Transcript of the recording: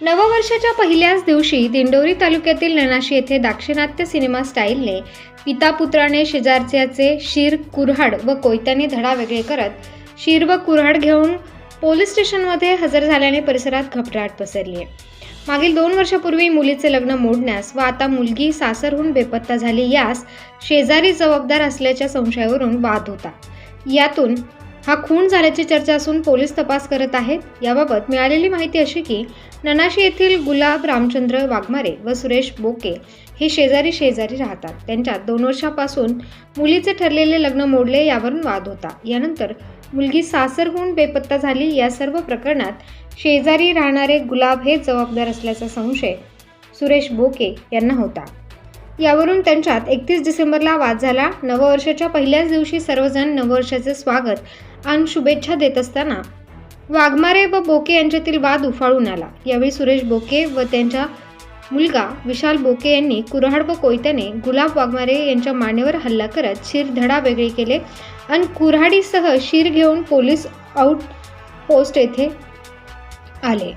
नववर्षाच्या पहिल्याच दिवशी दिंडोरी तालुक्यातील ननाशी येथे दाक्षिणात्य सिनेमा स्टाईलने पिता पुत्राने शेजारच्याचे शिर कुऱ्हाड व कोयत्याने धडा वेगळे करत शिर व कुऱ्हाड घेऊन पोलीस स्टेशनमध्ये हजर झाल्याने परिसरात घबराट पसरली आहे. मागील दोन वर्षापूर्वी मुलीचे लग्न मोडण्यास व आता मुलगी सासरहून बेपत्ता झाली यास शेजारी जबाबदार असल्याच्या संशयावरून वाद होता. यातून हा खून झाल्याची चर्चा असून पोलीस तपास करत आहेत. याबाबत मिळालेली माहिती अशी की ननाशी येथील गुलाब रामचंद्र वाघमारे व सुरेश बोके हे शेजारी शेजारी राहतात. त्यांच्यात दोन वर्षापासून मुलीचे ठरलेले लग्न मोडले यावरून वाद होता. यानंतर मुलगी सासरहून बेपत्ता झाली. या सर्व प्रकरणात शेजारी राहणारे गुलाब हे जबाबदार असल्याचा संशय सुरेश बोके यांना होता. यावरून त्यांच्यात एकतीस डिसेंबरला वाद झाला. नववर्षाच्या पहिल्याच दिवशी सर्वजण नववर्षाचे स्वागत आणि शुभेच्छा देत असताना वाघमारे व बोके यांच्यातील वाद उफाळून आला. यावेळी सुरेश बोके व त्यांच्या मुलगा विशाल बोके यांनी कुऱ्हाड व कोयत्याने गुलाब वाघमारे यांच्या मानेवर हल्ला करत शिर धडा वेगळे केले आणि कुऱ्हाडीसह शिर घेऊन पोलीस आउट पोस्ट येथे आले.